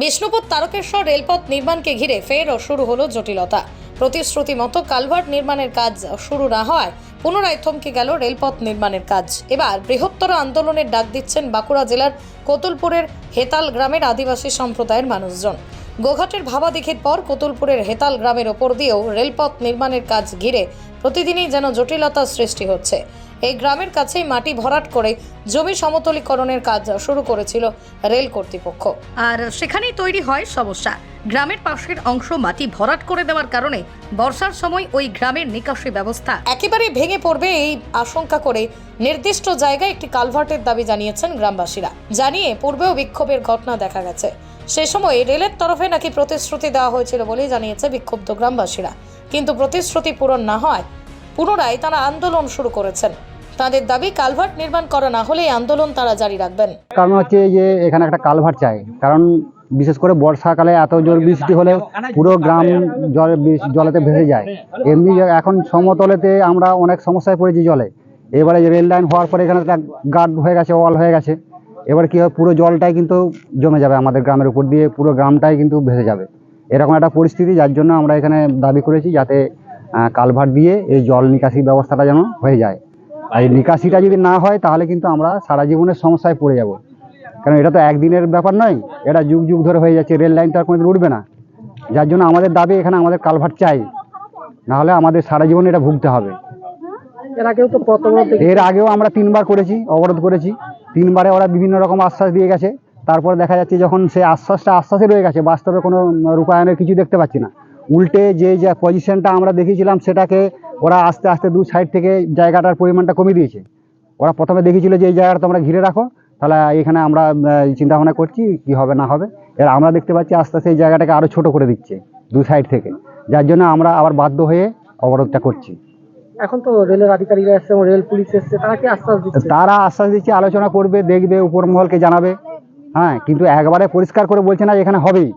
বিষ্ণুপুর তারকেশ্বর রেলপথ নির্মাণকে ঘিরে ফেরও শুরু হলো জটিলতা। প্রতিশ্রুতি মতো কালভার্ট নির্মাণের কাজ শুরু না হওয়ায় পুনরায় থমকে গেল রেলপথ নির্মাণের কাজ। এবার বৃহত্তর আন্দোলনের ডাক দিচ্ছেন বাঁকুড়া জেলার কোতুলপুরের হেতাল গ্রামের আদিবাসী সম্প্রদায়ের মানুষজন। গোঘাটের ভাবাদিঘির পর কোতুলপুরের হেতাল গ্রামের ওপর দিয়েও রেলপথ নির্মাণের কাজ ঘিরে প্রতিদিনই যেন জটিলতার সৃষ্টি হচ্ছে। এই গ্রামের কাছেই মাটি ভরাট করে জমি সমতলীকরণের কাজ শুরু করেছিল রেল কর্তৃপক্ষ। আর সেখানেই তৈরি হয় সমস্যা। গ্রামের পাশের অংশ মাটি ভরাট করে দেওয়ার কারণে বর্ষার সময় ওই গ্রামের নিকাশি ব্যবস্থা। একেবারে ভেঙে পড়বে এই আশঙ্কা করে নির্দিষ্ট জায়গায় একটি কালভার্টের দাবি জানিয়েছেন গ্রামবাসীরা। জানিয়ে পূর্বেও বিক্ষোভের ঘটনা দেখা গেছে। সে সময় রেলের তরফে নাকি প্রতিশ্রুতি দেওয়া হয়েছিল বলেই জানিয়েছে বিক্ষুব্ধ গ্রামবাসীরা। কিন্তু প্রতিশ্রুতি পূরণ না হয় পুনরায় তারা আন্দোলন শুরু করেছেন। তাদের দাবি কালভার্ট নির্মাণ করা না হলে আন্দোলন তারা জারি রাখবেন। কারণ হচ্ছে যে এখানে একটা কালভার চাই। কারণ বিশেষ করে বর্ষাকালে এত জোর বৃষ্টি হলে পুরো গ্রাম জলে জলেতে ভেসে যায়। এমনি এখন সমতলেতে আমরা অনেক সমস্যায় পড়েছি জলে। এবারে রেল লাইন হওয়ার পরে এখানে একটা গার্ড হয়ে গেছে, ওয়াল হয়ে গেছে। এবার কি হয়, পুরো জলটাই কিন্তু জমে যাবে আমাদের গ্রামের উপর দিয়ে, পুরো গ্রামটাই কিন্তু ভেসে যাবে। এরকম একটা পরিস্থিতি, যার জন্য আমরা এখানে দাবি করেছি যাতে কালভার দিয়ে এই জল নিকাশি ব্যবস্থাটা যেন হয়ে যায়। আর এই নিকাশিটা যদি না হয় তাহলে কিন্তু আমরা সারা জীবনের সমস্যায় পড়ে যাব। কারণ এটা তো একদিনের ব্যাপার নয় এটা যুগ যুগ ধরে হয়ে যাচ্ছে রেল লাইন তো আর কোনোদিন উঠবে না। যার জন্য আমাদের দাবি এখানে আমাদের কালভার্ট চাই নাহলে আমাদের সারা জীবন এটা ভুগতে হবে। এর আগেও তো এর আগেও আমরা তিনবার করেছি অবরোধ করেছি। তিনবারে ওরা বিভিন্ন রকম আশ্বাস দিয়ে গেছে। তারপরে দেখা যাচ্ছে যখন সে আশ্বাসটা আশ্বাসে রয়ে গেছে বাস্তবে কোনো রূপায়ণের কিছু দেখতে পাচ্ছি না। উল্টে যে যে পজিশনটা আমরা দেখিয়েছিলাম সেটাকে ওরা আস্তে আস্তে দু সাইড থেকে জায়গাটার পরিমাণটা কমিয়ে দিয়েছে। ওরা প্রথমে দেখিয়েছিল যে এই জায়গাটা তোমরা ঘিরে রাখো তাহলে এখানে আমরা চিন্তা ভাবনা করছি কি হবে না হবে। এর আমরা দেখতে পাচ্ছি আস্তে আস্তে এই জায়গাটাকে আরও ছোট করে দিচ্ছে দু সাইড থেকে। যার জন্য আমরা আবার বাধ্য হয়ে অবরোধটা করছি। এখন তো রেলের আধিকারিকরা এসছে এবং রেল পুলিশ এসছে তারা কি আশ্বাস দিচ্ছে? তারা আশ্বাস দিচ্ছে আলোচনা করবে দেখবে উপর মহলকে জানাবে। হ্যাঁ কিন্তু একবারে পরিষ্কার করে বলছে না যে এখানে হবেই।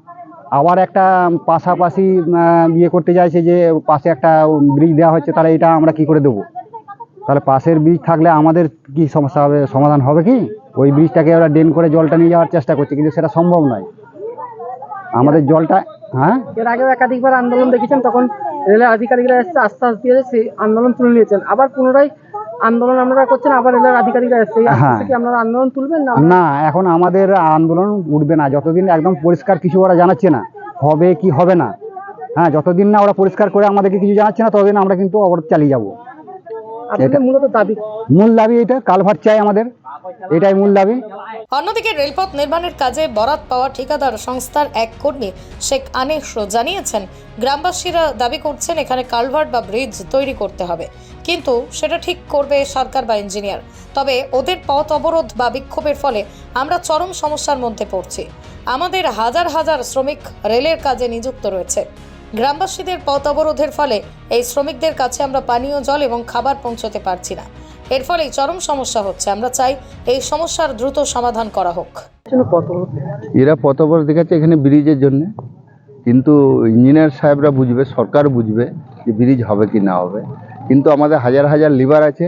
আবার একটা পাশাপাশি ইয়ে করতে চাইছে যে পাশে একটা ব্রিজ দেওয়া হচ্ছে, তাহলে এটা আমরা কি করে দেবো? তাহলে পাশের ব্রিজ থাকলে আমাদের কি সমস্যা হবে, সমাধান হবে কি? ওই ব্রিজটাকে ওরা ড্রেন করে জলটা নিয়ে যাওয়ার চেষ্টা করছে, কিন্তু সেটা সম্ভব নয়। আমাদের জলটা হ্যাঁ? এর আগেও একাধিকবার আন্দোলন দেখেছেন, তখন রেলের আধিকারিকরা এসছে আশ্বাস দিয়ে সেই আন্দোলন তুলে নিয়েছেন। আবার পুনরায় আন্দোলন আমরা করছেন আবার এলাকার আধিকারিকরা এসছে। হ্যাঁ। কি আপনারা আন্দোলন তুলবেন না? না এখন আমাদের আন্দোলন উঠবে না। যতদিন একদম পরিষ্কার কিছু ওরা জানাচ্ছে না হবে কি হবে না। হ্যাঁ যতদিন না ওরা পরিষ্কার করে আমাদেরকে কিছু জানাচ্ছে না ততদিন আমরা কিন্তু অবরোধ চালিয়ে যাব। এটা মূলত দাবি? মূল দাবি এটা কালভার চাই আমাদের। এটাই মূল দাবি। অন্যদিকে রেলপথ নির্মাণের কাজে বরাত পাওয়া ঠিকাদার সংস্থার এক কর্মী, শেখ আনিস জানিয়েছেন, গ্রামবাসীরা দাবি করছেন এখানে কালভার্ট বা ব্রিজ তৈরি করতে হবে। কিন্তু সেটা ঠিক করবে সরকার বা ইঞ্জিনিয়ার। তবে ওদের পথ অবরোধ বা বিক্ষোভের ফলে আমরা চরম সমস্যার মধ্যে পড়ছি। আমাদের হাজার হাজার শ্রমিক রেলের কাজে নিযুক্ত রয়েছে। গ্রামবাসীদের পথ অবরোধের ফলে এই শ্রমিকদের কাছে আমরা পানীয়, জল এবং খাবার পৌঁছতে পারছি না। এর ফলে চরম সমস্যা হচ্ছে। আমরা চাই এই সমস্যার দ্রুত সমাধান করা হোক। এরা পথ অবরোধ দেখাচ্ছে এখানে ব্রিজের জন্য। কিন্তু ইঞ্জিনিয়ার সাহেবরা বুঝবে সরকার বুঝবে যে ব্রিজ হবে কি না হবে। কিন্তু আমাদের হাজার হাজার লিভার আছে।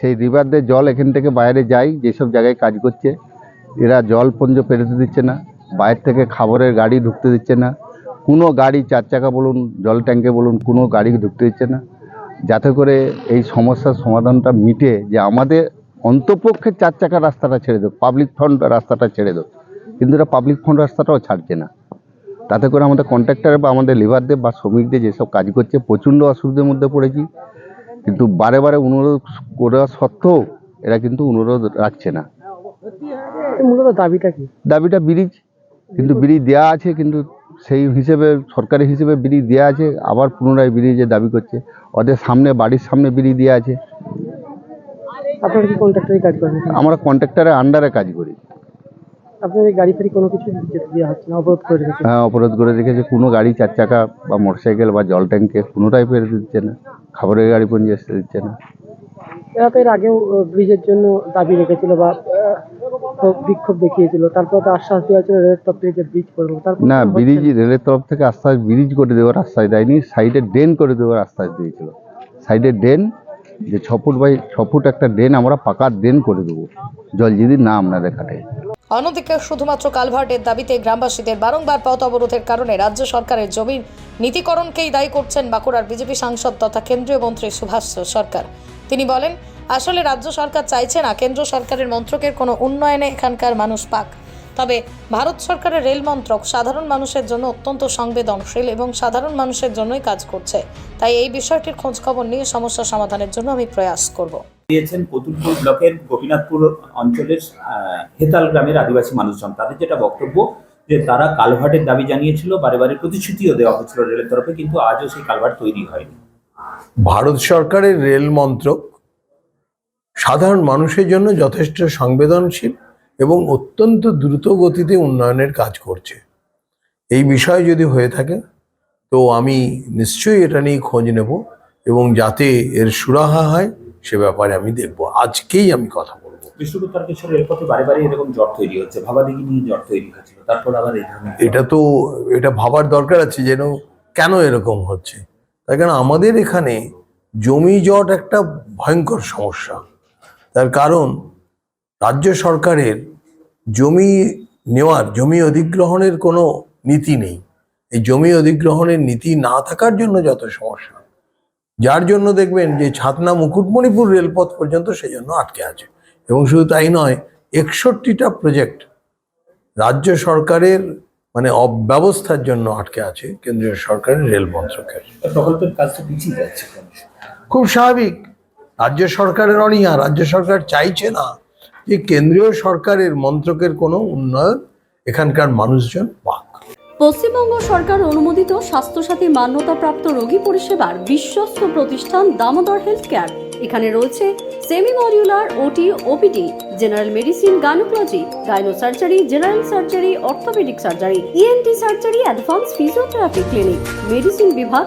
সেই লিভারদের জল এখান থেকে বাইরে যায় যেসব জায়গায় কাজ করছে। এরা জল পঞ্জ পেরোতে দিচ্ছে না বাইরে থেকে খাবারের গাড়ি ঢুকতে দিচ্ছে না। কোনো গাড়ি চার চাকা বলুন জল ট্যাঙ্কে বলুন কোনো গাড়ি ঢুকতে দিচ্ছে না। যাতে করে এই সমস্যার সমাধানটা মিটে যে আমাদের অন্তপক্ষে চার চাকা রাস্তাটা ছেড়ে দেব পাবলিক ফ্রন্ট রাস্তাটা ছেড়ে দেব কিন্তু এরা পাবলিক ফ্রন্ট রাস্তাটাও ছাড়ছে না। তাতে করে আমাদের কন্ট্রাক্টর বা আমাদের লেবারদের বা শ্রমিকদের যেসব কাজ করছে প্রচণ্ড অসুবিধার মধ্যে পড়েছি। কিন্তু বারে বারে অনুরোধ করা সত্ত্বেও এরা কিন্তু অনুরোধ রাখছে না। মূলত দাবিটা কি? দাবিটা ব্রিজ কিন্তু ব্রিজ দেওয়া আছে কিন্তু সেই হিসেবে সরকারি হিসেবে ব্রিজ দেওয়া আছে আবার পুনরায় ব্রিজের দাবি করছে ওদের সামনে বাড়ির সামনে ব্রিজ দেওয়া আছে। আপনারা কি কন্ট্রাক্টরি কাজ করেন? আমরা কন্ট্রাক্টরের আন্ডারে কাজ করি। আপনাদের গাড়ি ফাড়ি কোনো কিছু যেতে দেওয়া হচ্ছে না অবরোধ করে রেখেছে? হ্যাঁ অবরোধ করে রেখেছে। কোনো গাড়ি চার চাকা বা মোটরসাইকেল বা জল ট্যাঙ্কে কোনোটাই ফেরত দিচ্ছে না। খাবারের গাড়ি পঞ্জি আসতে দিচ্ছে না। এরা তো এর আগেও ব্রিজের জন্য দাবি রেখেছিল বা বিক্ষোভ দেখিয়েছিল। তারপর তো আশ্বাস দেওয়া ছিল রেলের তরফ থেকে যে ব্রিজ করব। তারপর না ব্রিজ রেলের তরফ থেকে আশ্বাস ব্রিজ করে দেওয়ার আশ্বাস দেয়নি সাইডে ড্রেন করে দেওয়ার আশ্বাস দিয়েছিল। সাইডে ড্রেন যে ছ ফুট বাই ছ ফুট একটা ড্রেন আমরা পাকা ড্রেন করে দেবো। জল যদি না আপনাদের কাটে অন্যদিকে শুধুমাত্র কালভার্টের দাবিতে গ্রামবাসীদের বারংবার পথ অবরোধের কারণে রাজ্য সরকারের জমির নীতিকরণকেই দায়ী করছেন বাঁকুড়ার বিজেপি সাংসদ তথা কেন্দ্রীয় মন্ত্রী সুভাষ সরকার। তিনি বলেন আসলে রাজ্য সরকার চাইছে না কেন্দ্র সরকারের মন্ত্রকের কোনো উন্নয়নে এখানকার মানুষ পাক। তবে ভারত সরকারের রেল মন্ত্রক সাধারণ মানুষের জন্য অত্যন্ত সংবেদনশীল এবং সাধারণ মানুষের জন্যই কাজ করছে। তাই এই বিষয়টির খোঁজখবর নিয়ে সমস্যা সমাধানের জন্য আমি প্রয়াস করব। দিয়েছেন কতুলপুর ব্লকের গোপীনাথপুর অঞ্চলের আহ, হেতাল গ্রামের আদিবাসী মানুষজন। তাদের যেটা বক্তব্য যে তারা কালভার্টের দাবি জানিয়েছিল বারে বারে প্রতিশ্রুতিও দেওয়া হয়েছিল রেলের তরফে কিন্তু আজও সেই কালভার্ট তৈরি হয়নি। ভারত সরকারের রেল মন্ত্রক সাধারণ মানুষের জন্য যথেষ্ট সংবেদনশীল এবং অত্যন্ত দ্রুত গতিতে উন্নয়নের কাজ করছে। এই বিষয় যদি হয়ে থাকে তো আমি নিশ্চয়ই এটা নিয়ে খোঁজ নেব এবং যাতে এর সুরাহা হয় সে ব্যাপারে আমি দেখব। আজকেই আমি কথা বলব। এটা তো এটা ভাবার দরকার আছে যেন কেন এরকম হচ্ছে। তার কারণ আমাদের এখানে জমি জট একটা ভয়ঙ্কর সমস্যা। তার কারণ রাজ্য সরকারের জমি নেওয়ার জমি অধিগ্রহণের কোনো নীতি নেই। এই জমি অধিগ্রহণের নীতি না থাকার জন্য যত সমস্যা। যার জন্য দেখবেন যে ছাতনা মুকুটমণিপুর রেলপথ পর্যন্ত সেজন্য আটকে আছে। এবং শুধু তাই নয় একষট্টিটা প্রজেক্ট রাজ্য সরকারের মানে অব্যবস্থার জন্য আটকে আছে কেন্দ্রীয় সরকারের রেল মন্ত্রকের। প্রকল্পের পিছিয়ে যাচ্ছে খুব স্বাভাবিক। রাজ্য সরকারের অনীহা, রাজ্য সরকার চাইছে না যে কেন্দ্রীয় সরকারের মন্ত্রকের কোনো উন্নয়ন, এখানকার মানুষজন পাক। পশ্চিমবঙ্গ সরকার অনুমোদিত স্বাস্থ্যসাথী মান্যতাপ্রাপ্ত রোগী পরিষেবার বিশ্বস্ত প্রতিষ্ঠান দামোদর হেলথ কেয়ার এখানে রয়েছে semi modular OT, OPD, general medicine, gynaecology gynae surgery general surgery, orthopaedic surgery, ENT surgery, advance physiotherapy clinic, medicine বিভাগ